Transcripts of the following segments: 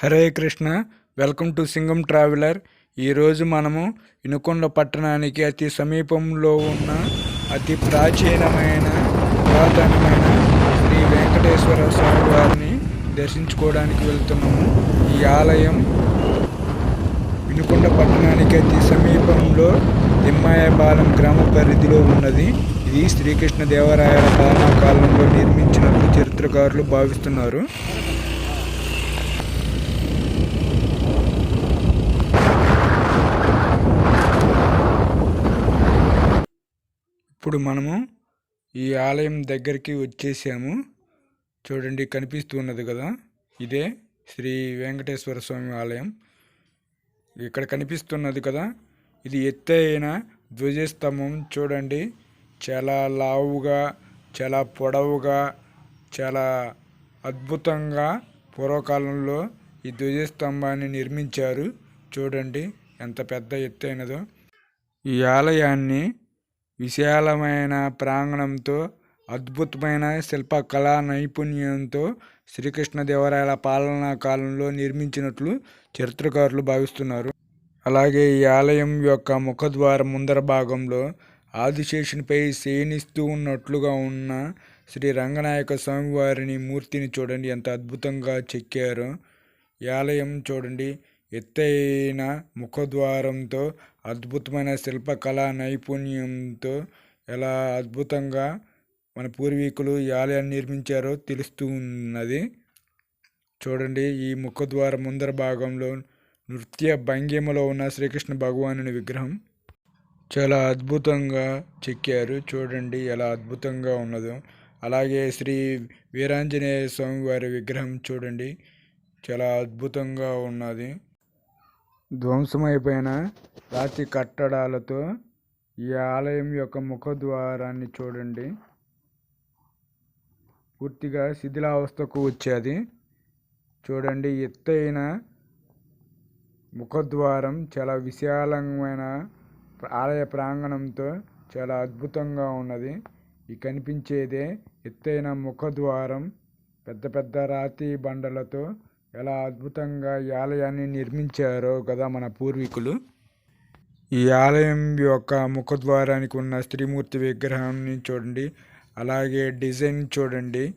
Hare Krishna welcome to Singam traveller. ఈరోజు మనము ఇనుకొండ పట్టణానికి అతి సమీపంలో ఉన్న అతి ప్రాచీనమైన పురాతనమైన శ్రీ వెంకటేశ్వర స్వామి వారిని దర్శించుకోవడానికి వెళ్తున్నాము. ఈ ఆలయం వినుకొండ పట్టణానికి అతి సమీపంలో తిమ్మాయపాలెం గ్రామ పరిధిలో ఉన్నది. ఇది శ్రీకృష్ణ దేవరాయల పాలనా కాలంలో నిర్మించినట్లు చరిత్రకారులు భావిస్తున్నారు. ఇప్పుడు మనము ఈ ఆలయం దగ్గరికి వచ్చేసాము. చూడండి కనిపిస్తున్నది కదా? ఇదే శ్రీ వెంకటేశ్వర స్వామి ఆలయం. ఇక్కడ కనిపిస్తున్నది కదా? ఇది ఎత్తైన ధ్వజస్తంభం. చూడండి చాలా లావుగా చాలా పొడవుగా చాలా అద్భుతంగా పూర్వకాలంలో ఈ ధ్వజస్తంభాన్ని నిర్మించారు. చూడండి ఎంత పెద్ద ఎత్తైనదో. ఈ ఆలయాన్ని విశాలమైన ప్రాంగణంతో అద్భుతమైన శిల్పకళా నైపుణ్యంతో శ్రీకృష్ణదేవరాయల పాలనా కాలంలో నిర్మించినట్లు చరిత్రకారులు భావిస్తున్నారు. అలాగే ఈ ఆలయం యొక్క ముఖద్వారం ముందర భాగంలో ఆదిశేషునిపై శయనిస్తూ ఉన్నట్లుగా ఉన్న శ్రీ రంగనాయక స్వామివారిని మూర్తిని చూడండి ఎంత అద్భుతంగా చెక్కారో. ఈ ఆలయం చూడండి ఎత్తైన ముఖద్వారంతో అద్భుతమైన శిల్పకళా నైపుణ్యంతో ఎలా అద్భుతంగా మన పూర్వీకులు ఈ ఆలయాన్ని నిర్మించారో తెలుస్తూ ఉన్నది చూడండి ఈ ముఖద్వారం ముందర భాగంలో నృత్య భంగిమలో ఉన్న శ్రీకృష్ణ భగవానుని విగ్రహం చాలా అద్భుతంగా చెక్కారు. చూడండి ఎలా అద్భుతంగా ఉన్నదో. అలాగే శ్రీ వీరాంజనేయ స్వామి వారి విగ్రహం చూడండి చాలా అద్భుతంగా ఉన్నది. ధ్వంసమైపోయిన రాతి కట్టడాలతో ఈ ఆలయం యొక్క ముఖద్వారాన్ని చూడండి. పూర్తిగా శిథిలావస్థకు వచ్చేది. చూడండి ఎత్తైన ముఖద్వారం చాలా విశాలమైన ఆలయ ప్రాంగణంతో చాలా అద్భుతంగా ఉన్నది. ఈ కనిపించేదే ఎత్తైన ముఖద్వారం. పెద్ద పెద్ద రాతి బండలతో ఎలా అద్భుతంగా ఈ ఆలయాన్ని నిర్మించారో కదా మన పూర్వీకులు. ఈ ఆలయం యొక్క ముఖద్వారానికి ఉన్న స్త్రీమూర్తి విగ్రహాన్ని చూడండి అలాగే డిజైన్ చూడండి.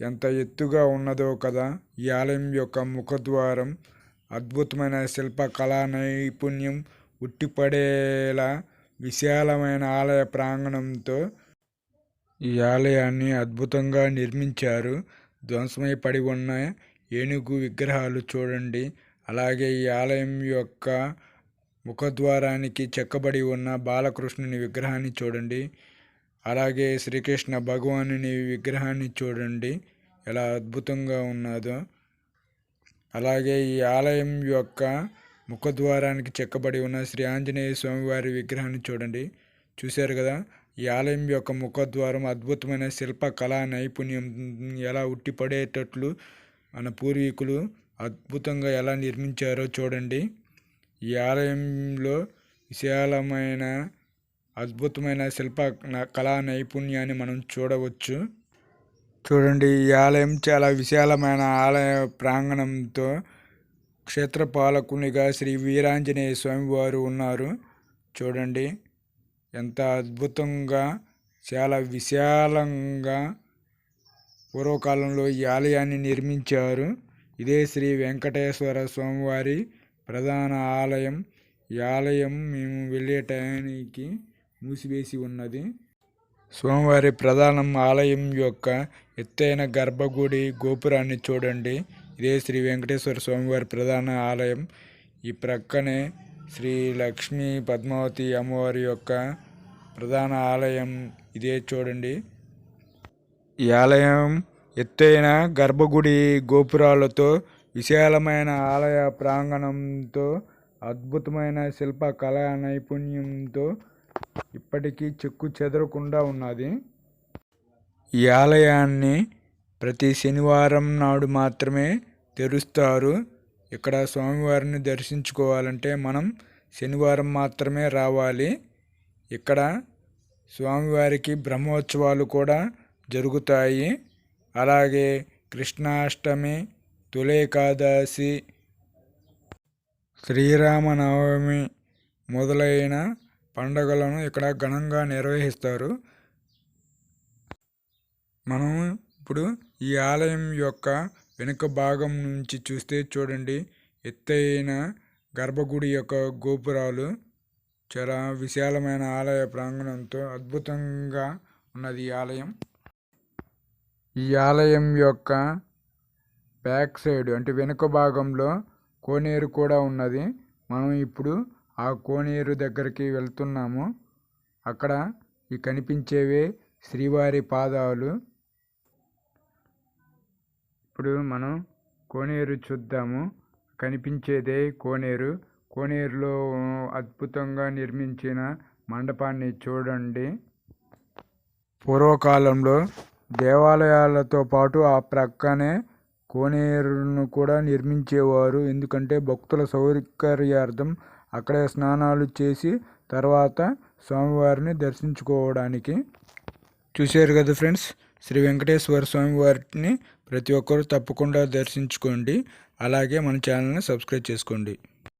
ఎంత ఎత్తుగా ఉన్నదో కదా ఈ ఆలయం యొక్క ముఖద్వారం. అద్భుతమైన శిల్పకళా నైపుణ్యం ఉట్టిపడేలా విశాలమైన ఆలయ ప్రాంగణంతో ఈ ఆలయాన్ని అద్భుతంగా నిర్మించారు. ధ్వంసమై పడి ఉన్న ఏనుగు విగ్రహాలు చూడండి. అలాగే ఈ ఆలయం యొక్క ముఖద్వారానికి చెక్కబడి ఉన్న బాలకృష్ణుని విగ్రహాన్ని చూడండి. అలాగే శ్రీకృష్ణ భగవానుని విగ్రహాన్ని చూడండి. ఎలా అద్భుతంగా ఉన్నదో. అలాగే ఈ ఆలయం యొక్క ముఖద్వారానికి చెక్కబడి ఉన్న శ్రీ ఆంజనేయ స్వామివారి విగ్రహాన్ని చూడండి. చూశారు కదా. ఈ ఆలయం యొక్క ముఖద్వారం అద్భుతమైన శిల్ప కళా నైపుణ్యం ఎలా ఉట్టిపడేటట్లు మన పూర్వీకులు అద్భుతంగా ఎలా నిర్మించారో చూడండి. ఈ ఆలయంలో విశాలమైన అద్భుతమైన శిల్ప కళా నైపుణ్యాన్ని మనం చూడవచ్చు. చూడండి ఈ ఆలయం చాలా విశాలమైన ఆలయ ప్రాంగణంతో క్షేత్రపాలకునిగా శ్రీ వీరాంజనేయ స్వామి వారు ఉన్నారు. చూడండి ఎంత అద్భుతంగా చాలా విశాలంగా పూర్వకాలంలో ఈ ఆలయాన్ని నిర్మించారు. ఇదే శ్రీ వెంకటేశ్వర స్వామివారి ప్రధాన ఆలయం. ఈ ఆలయం మేము వెళ్ళే టయానికి మూసివేసి ఉన్నది. స్వామివారి ప్రధాన ఆలయం యొక్క ఎత్తైన గర్భగుడి గోపురాన్ని చూడండి. ఇదే శ్రీ వెంకటేశ్వర స్వామివారి ప్రధాన ఆలయం. ఈ ప్రక్కనే శ్రీ లక్ష్మీ పద్మావతి అమ్మవారి యొక్క ప్రధాన ఆలయం. ఇదే చూడండి. ఈ ఆలయం ఎత్తైన గర్భగుడి గోపురాలతో విశాలమైన ఆలయ ప్రాంగణంతో అద్భుతమైన శిల్ప కళా నైపుణ్యంతో ఇప్పటికీ చెక్కు చెదరకుండా ఉన్నది. ఈ ఆలయాన్ని ప్రతి శనివారం నాడు మాత్రమే తెరుస్తారు. ఇక్కడ స్వామివారిని దర్శించుకోవాలంటే మనం శనివారం మాత్రమే రావాలి. ఇక్కడ స్వామివారికి బ్రహ్మోత్సవాలు కూడా జరుగుతాయి. అలాగే కృష్ణాష్టమి తొలేకాదశి శ్రీరామనవమి మొదలైన పండగలను ఇక్కడ ఘనంగా నిర్వహిస్తారు. మనం ఇప్పుడు ఈ ఆలయం యొక్క వెనుక భాగం నుంచి చూస్తే చూడండి. ఎత్తైన గర్భగుడి యొక్క గోపురాలు చాలా విశాలమైన ఆలయ ప్రాంగణంతో అద్భుతంగా ఉన్నది ఈ ఆలయం. ఈ ఆలయం యొక్క బ్యాక్ సైడ్ అంటే వెనుక భాగంలో కోనేరు కూడా ఉన్నది. మనం ఇప్పుడు ఆ కోనేరు దగ్గరికి వెళ్తున్నాము. అక్కడ ఈ కనిపించేవే శ్రీవారి పాదాలు. ఇప్పుడు మనం కోనేరు చూద్దాము. కనిపించేదే కోనేరు. కోనేరులో అద్భుతంగా నిర్మించిన మండపాన్ని చూడండి. పూర్వకాలంలో దేవాలయాలతో పాటు ఆ ప్రక్కనే కోనేరును కూడా నిర్మించేవారు. ఎందుకంటే భక్తుల సౌకర్యార్థం అక్కడే స్నానాలు చేసి తర్వాత స్వామివారిని దర్శించుకోవడానికి. చూశారు కదా ఫ్రెండ్స్ శ్రీ వెంకటేశ్వర స్వామి వారిని ప్రతి ఒక్కరూ తప్పకుండా దర్శించుకోండి. అలాగే మన ఛానల్ని సబ్స్క్రైబ్ చేసుకోండి.